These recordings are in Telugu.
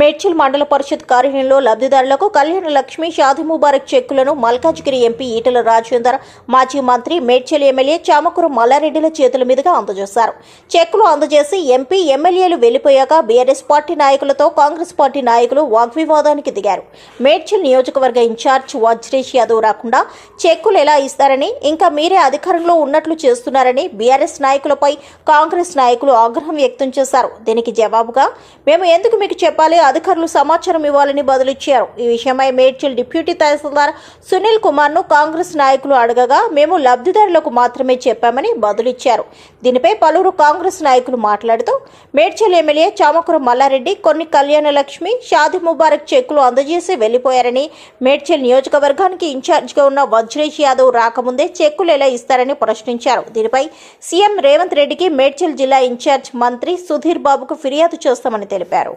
మేడ్చల్ మండల పరిషత్ కార్యాలయంలో లబ్ధిదారులకు కళ్యాణ లక్ష్మి షాది ముబారక్ చెక్కులను మల్కాజ్గిరి ఎంపీ ఈటల రాజేందర్ మాజీ మంత్రి మేడ్చల్ ఎమ్మెల్యే చామకూరు మల్లారెడ్డిల చేతుల మీదుగా అందజేశారు. చెక్కులు అందజేసి ఎంపీ ఎమ్మెల్యేలు వెళ్ళిపోయాక బీఆర్ఎస్ పార్టీ నాయకులతో కాంగ్రెస్ పార్టీ నాయకులు వాగ్వివాదానికి దిగారు. మేడ్చల్ నియోజకవర్గ ఇన్ఛార్జ్ వజ్రేష్ యాదవ్ రాకుండా చెక్కులు ఎలా ఇస్తారని ఇంకా మీరే అధికారంలో ఉన్నట్లు చేస్తున్నారని బీఆర్ఎస్ నాయకులపై కాంగ్రెస్ నాయకులు ఆగ్రహం వ్యక్తం చేశారు. దీనికి జవాబుగా మేము ఎందుకు మీకు చెప్పాలి? అధికారులు సమాచారం ఇవ్వాలని బదులిచ్చారు. ఈ విషయమై మేడ్చల్ డిప్యూటీ తహసీల్దార్ సునీల్ కుమార్ను కాంగ్రెస్ నాయకులు అడగగా మేము లబ్ధిదారులకు మాత్రమే చెప్పామని బదులిచ్చారు. దీనిపై పలువురు కాంగ్రెస్ నాయకులు మాట్లాడుతూ మేడ్చల్ ఎమ్మెల్యే చామకూరు మల్లారెడ్డి కొన్ని కళ్యాణ లక్ష్మి షాది ముబారక్ చెక్కులు అందజేసి వెళ్ళిపోయారని మేడ్చల్ నియోజకవర్గానికి ఇన్ఛార్జిగా ఉన్న వజ్రేష్ యాదవ్ రాకముందే చెక్కులు ఎలా ఇస్తారని ప్రశ్నించారు. దీనిపై సీఎం రేవంత్ రెడ్డికి మేడ్చల్ జిల్లా ఇన్ఛార్జ్ మంత్రి సుధీర్ బాబుకు ఫిర్యాదు చేస్తామని తెలిపారు.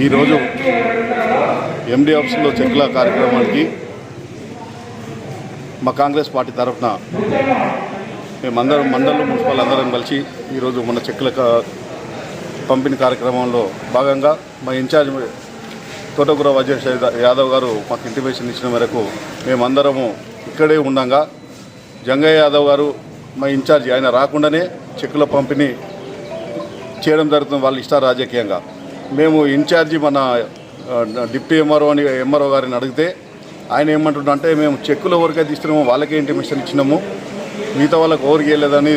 ఈరోజు ఎండి ఆఫీసులో చెక్ల కార్యక్రమానికి మా కాంగ్రెస్ పార్టీ తరఫున మేమందరం మండలం మున్సిపల్ అందరం కలిసి ఈరోజు మన చెక్కుల కా- పంపిణీ కార్యక్రమంలో భాగంగా మా ఇన్ఛార్జ్ తోటగుర వజేష్ యాదవ్ గారు మాకు ఇంటిమేషన్ ఇచ్చిన మేరకు మేమందరము ఇక్కడే ఉండగా జంగయ్య యాదవ్ గారు మా ఇన్ఛార్జి ఆయన రాకుండానే చెక్కుల పంపిణీ చేయడం జరుగుతుంది. వాళ్ళ ఇష్ట రాజకీయంగా. మేము ఇన్ఛార్జి మన ఆ, డిప్యూటీ ఎంఆర్ఓ అని ఎంఆర్ఓ గారిని అడిగితే ఆయన ఏమంటుండంటే మేము చెక్కులు ఎవరికైతే ఇస్తున్నామో వాళ్ళకే ఇంటిమేషన్ ఇచ్చినాము మిగతా వాళ్ళకి ఎవరికి వెళ్ళలేదని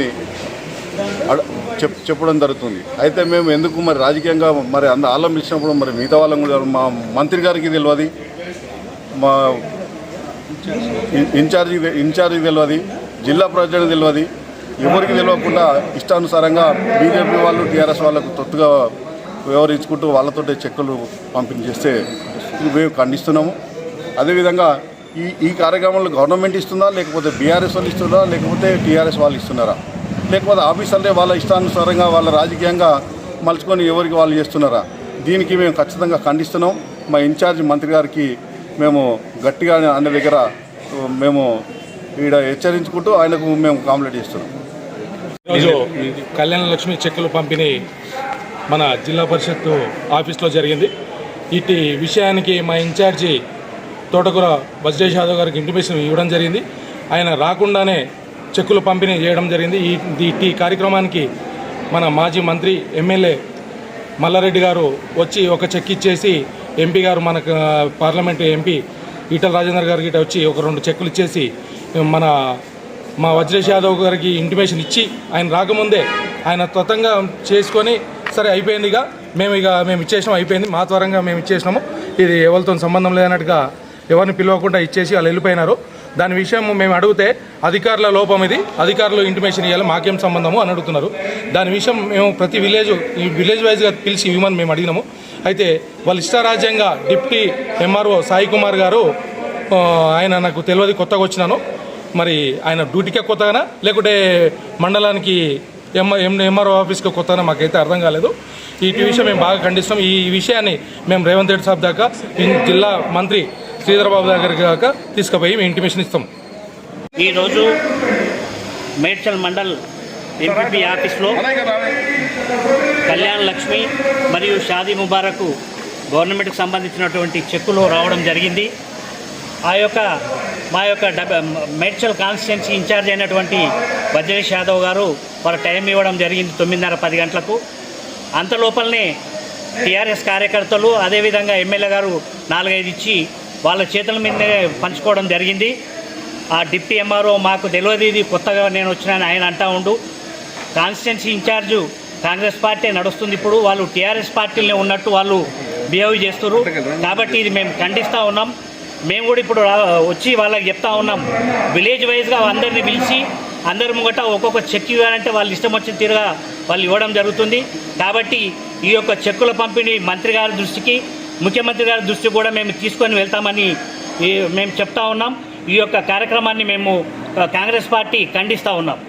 చెప్ చెప్పడం జరుగుతుంది. అయితే మేము ఎందుకు మరి రాజకీయంగా మరి అంద ఆలం ఇచ్చినప్పుడు మరి మిగతా వాళ్ళం కూడా మా మంత్రి గారికి తెలియదు మా ఇన్ఛార్జి ఇన్ఛార్జికి తెలియదు జిల్లా ప్రజలకు తెలియదు ఎవరికి తెలియకుండా ఇష్టానుసారంగా బీజేపీ వాళ్ళు టీఆర్ఎస్ వాళ్ళకు తొత్తుగా వ్యవహరించుకుంటూ వాళ్ళతో చెక్కులు పంపిణీ చేస్తే మేము ఖండిస్తున్నాము. అదేవిధంగా ఈ ఈ కార్యక్రమంలో గవర్నమెంట్ ఇస్తుందా లేకపోతే బీఆర్ఎస్ వాళ్ళు ఇస్తుందా లేకపోతే టీఆర్ఎస్ వాళ్ళు ఇస్తున్నారా? లేకపోతే ఆఫీసర్లే వాళ్ళ ఇష్టానుసారంగా వాళ్ళ రాజకీయంగా మలుచుకొని ఎవరికి వాళ్ళు చేస్తున్నారా? దీనికి మేము ఖచ్చితంగా ఖండిస్తున్నాం. మా ఇన్ఛార్జ్ మంత్రి గారికి మేము గట్టిగా అన్న దగ్గర మేము ఈడ హెచ్చరించుకుంటూ ఆయనకు మేము కాంప్లీట్ చేస్తున్నాం. కళ్యాణ లక్ష్మి చెక్కులు పంపిణీ మన జిల్లా పరిషత్ ఆఫీస్లో జరిగింది. ఇటు విషయానికి మా ఇన్ఛార్జి తోటకూర వజ్రేష్ యాదవ్ గారికి ఇంటిమేషన్ ఇవ్వడం జరిగింది. ఆయన రాకుండానే చెక్కులు పంపిణీ చేయడం జరిగింది. ఈ ఈ కార్యక్రమానికి మన మాజీ మంత్రి ఎమ్మెల్యే మల్లారెడ్డి గారు వచ్చి ఒక చెక్ ఇచ్చేసి ఎంపీ గారు మనకు parliament parliament MP Etela Rajender గారికి ఇట్లా వచ్చి ఒక రెండు చెక్కులు ఇచ్చేసి మన మా వజ్రేష్ యాదవ్ గారికి ఇంటిమేషన్ ఇచ్చి ఆయన రాకముందే ఆయన త్వతంగా చేసుకొని సరే అయిపోయింది ఇక. మేము ఇక మేము ఇచ్చేసినాం అయిపోయింది. మా త్వరంగా మేము ఇచ్చేసినాము. ఇది ఎవరితో సంబంధం లేనట్టుగా ఎవరిని పిలవకుండా ఇచ్చేసి వాళ్ళు వెళ్ళిపోయినారు. దాని విషయం మేము అడిగితే అధికారుల లోపం ఇది. అధికారులు ఇంటిమేషన్ ఇవ్వాలి మాకేం సంబంధము అని అడుగుతున్నారు. దాని విషయం మేము ప్రతి విలేజ్ ఈ విలేజ్ వైజ్గా పిలిచి ఇవ్వమని మేము అడిగినాము. అయితే వాళ్ళ ఇష్టారాజ్యంగా డిప్టీ ఎంఆర్ఓ సాయి కుమార్ గారు ఆయన నాకు తెలియదు కొత్తగా వచ్చినాను. మరి ఆయన డ్యూటీకే కొత్తగానా? లేకుంటే మండలానికి ఎం ఎం ఎంఆర్ఓ ఆఫీస్కి కొత్తగా మాకైతే అర్థం కాలేదు. ఈ విషయం మేము బాగా ఖండిస్తాం. ఈ విషయాన్ని మేము రేవంత్ రెడ్డి సాబ్ దాకా జిల్లా మంత్రి శ్రీధరబాబు దగ్గరికి దాకా తీసుకుపోయి మేము ఇంటిమేషన్ ఇస్తాం. ఈరోజు మేడ్చల్ మండల్ ఎంపీపీ ఆఫీస్లో కళ్యాణ్ లక్ష్మి మరియు షాదీ ముబారకు గవర్నమెంట్కి సంబంధించినటువంటి చెక్కులు రావడం జరిగింది. ఆ యొక్క మా యొక్క డబ మేడ్చల్ కాన్స్టిట్యున్సీ ఇన్ఛార్జ్ అయినటువంటి వజ్రేష్ యాదవ్ గారు వాళ్ళ టైం ఇవ్వడం జరిగింది తొమ్మిదిన్నర పది గంటలకు. అంత లోపలనే టీఆర్ఎస్ కార్యకర్తలు అదేవిధంగా ఎమ్మెల్యే గారు నాలుగైదు ఇచ్చి వాళ్ళ చేతుల మీదనే పంచుకోవడం జరిగింది. ఆ డిప్టీ ఎంఆర్ఓ మాకు తెలియదు ఇది కొత్తగా నేను వచ్చినాను ఆయన అంటా ఉండు. కాన్స్టిట్యున్సీ ఇన్ఛార్జు కాంగ్రెస్ పార్టీ నడుస్తుంది ఇప్పుడు. వాళ్ళు టీఆర్ఎస్ పార్టీలో ఉన్నట్టు వాళ్ళు బిహేవ్ చేస్తున్నారు కాబట్టి ఇది మేము ఖండిస్తూ ఉన్నాం. మేము కూడా ఇప్పుడు వచ్చి వాళ్ళకి చెప్తా ఉన్నాం. విలేజ్ వైజ్గా అందరిని పిలిచి అందరి ముంగట ఒక్కొక్క చెక్ ఇవ్వాలంటే వాళ్ళు ఇష్టం వచ్చిన తీరుగా వాళ్ళు ఇవ్వడం జరుగుతుంది. కాబట్టి ఈ యొక్క చెక్కుల పంపిణీ మంత్రి గారి దృష్టికి ముఖ్యమంత్రి గారి దృష్టికి కూడా మేము తీసుకొని వెళ్తామని మేము చెప్తా ఉన్నాం. ఈ యొక్క కార్యక్రమాన్ని మేము కాంగ్రెస్ పార్టీ ఖండిస్తూ ఉన్నాం.